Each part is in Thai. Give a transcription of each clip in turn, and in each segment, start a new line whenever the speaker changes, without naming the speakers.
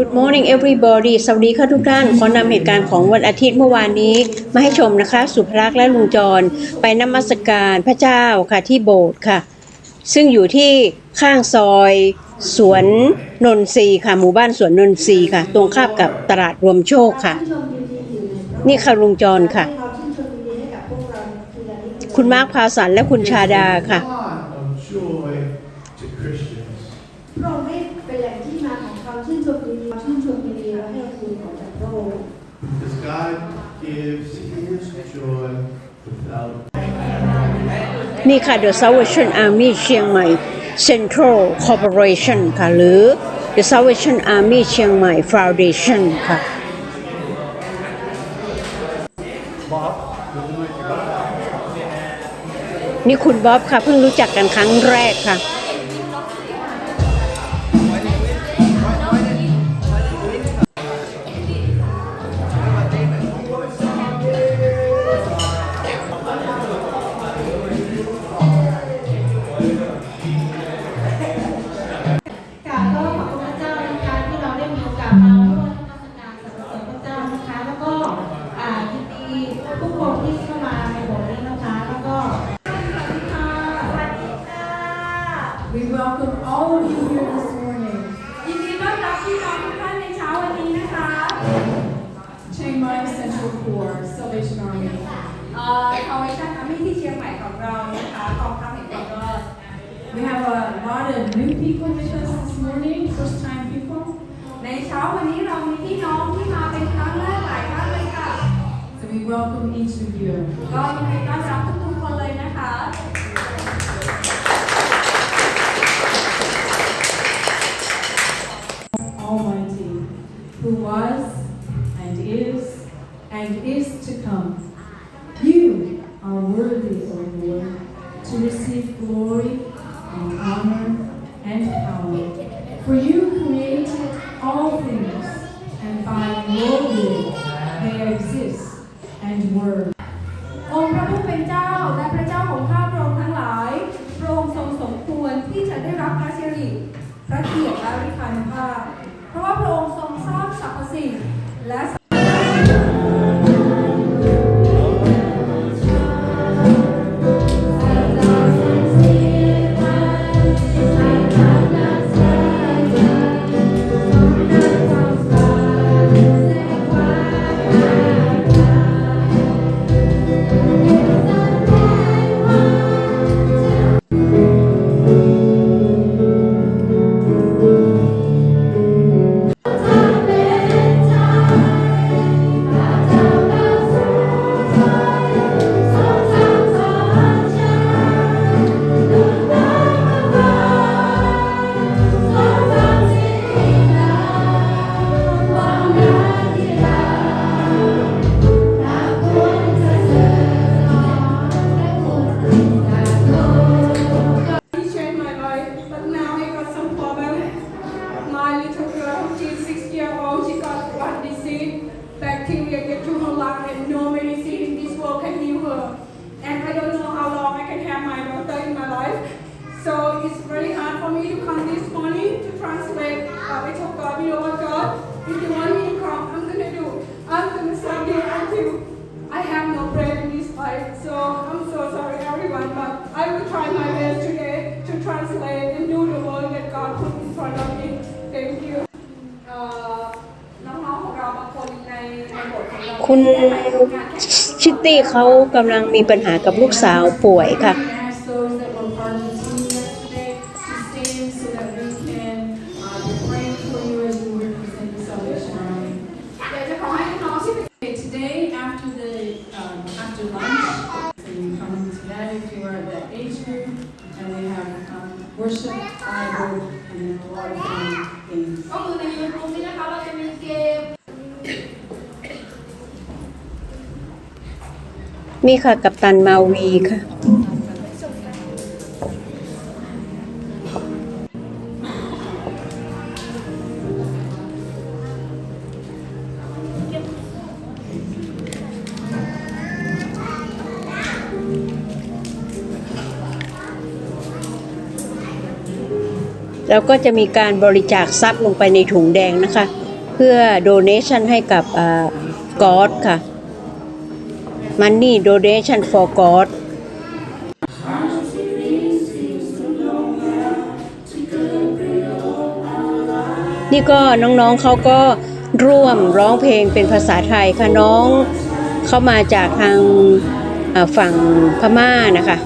Good morning everybody สวัสดีค่ะทุกท่าน ขอนำเหตุการณ์ของวันอาทิตย์เมื่อวานนี้ มาให้ชมนะคะ สุภลักษณ์และลุงจร ไปนมัสการพระเจ้าค่ะที่โบสถ์ค่ะ ซึ่งอยู่ที่ข้างซอย สวนนนทรีค่ะ หมู่บ้านสวนนนทรีค่ะ ตรงข้ามกับตลาดรวมโชคค่ะ นี่ค่ะลุงจรค่ะ คุณมาร์คพาสันและคุณชาดาค่ะ
lot of joy to Christians.
พระองค์ได้เป็นแหล่งที่มาของความชื่นชมยินดีชื่นชมยินดีและให้คุณของจากพระองค์
Because God gives His joy without
นี่ค่ะ The Salvation Army เชียงใหม่ Central Corporation ค่ะ หรือ The Salvation Army เชียงใหม่ Foundation ค่ะ นี่คุณบ๊อบค่ะ เพิ่งรู้จักกันครั้งแรกค่ะ
ทาวเวชั่นอามี่ที่เชียงใหม่ของเรานะคะกองทัพแห่งความรอด
We have a lot of new people with us this morning, first time people.
ในเช้าวันนี้เรามีพี่น้องที่มาเป็นครั้งแรกหลายท่านเลยค่ะ
So we welcome each of you.
ก็ยินดีต้อนรับทุกๆคนเลยนะคะ
Almighty, who was and is and is to receive glory and honor and power. For you created all things, and by your will they exist and were.
องค์พระผู้เป็นเจ้าและพระเจ้าของข้าพระองค์ทั้งหลาย พระองค์ทรงสมควรที่จะได้รับพระสิริ พระเกียรติ ร
ติ years old, she got one disease. Bacteria get to her lung and no medicine in this world can heal her. And I don't know how long I can have my daughter in my life. So it's very hard for me to come this morning to translate. But I told God, you know what, God, if you want me to come, I'm gonna do. I'm gonna serve you until I have no bread in this life. So I'm so sorry, everyone, but I will try my best today to translate
คุ
ณชิตตี้เขากำลังมีปัญหากับลูกสาวป่วยค่ะ
We ask
นี่ค่ะกั
บตันมาวีค่ะ แล้วก็จะมีการบริจาคทรัพย์ลงไปในถุงแดงนะคะ เพื่อ donation ให้กับอ่า God ค่ะ Money donation for God นี่ก็น้องๆเขาก็ร่วมร้องเพลงเป็นภาษาไทยค่ะน้อง เข้ามาจากทางฝั่งพม่านะคะ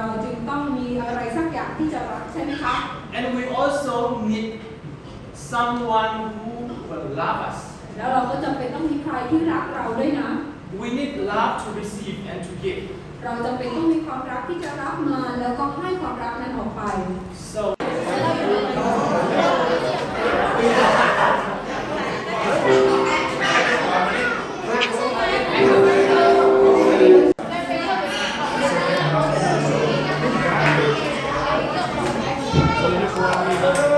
เราจึงต้องมีอะไรสักอย่างที่จะรักใช่ไหมคะ
And we also need someone who will love us.
แล้วเราก็จำเป็นต้องมีใครที่รักเราด้วยนะ
We need love to receive and to give.
เราจำเป็นต้องมีความรักที่จะรับมาแล้วก็ให้ความ Thank you.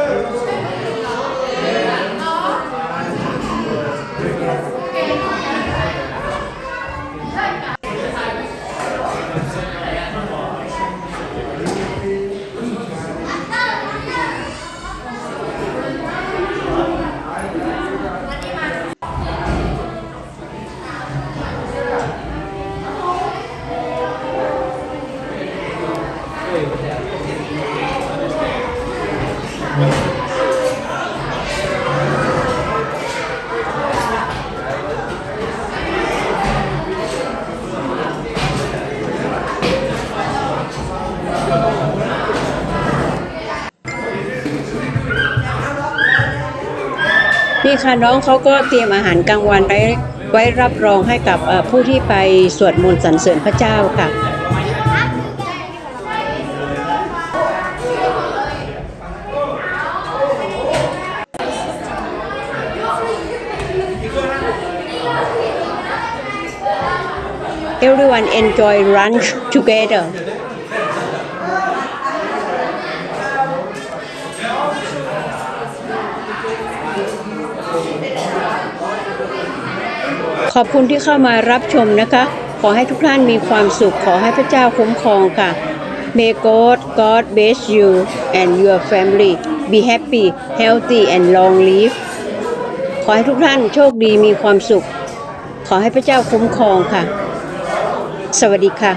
นี่
ค่ะน้องเขาก็เตรียมอาหารกลางวันไว้ไว้รับรองให้กับผู้ที่ไปสวดมนต์สรรเสริญพระเจ้าค่ะ Everyone enjoy lunch together.. ขอบคุณที่เข้ามารับชมนะคะ ขอให้ทุกท่านมีความสุข ขอให้พระเจ้าคุ้มครองค่ะ May God God bless you and your family be happy healthy and long live ขอให้ทุกท่านโชคดีมีความสุข ขอให้พระเจ้าคุ้มครองค่ะ สวัสดีค่ะ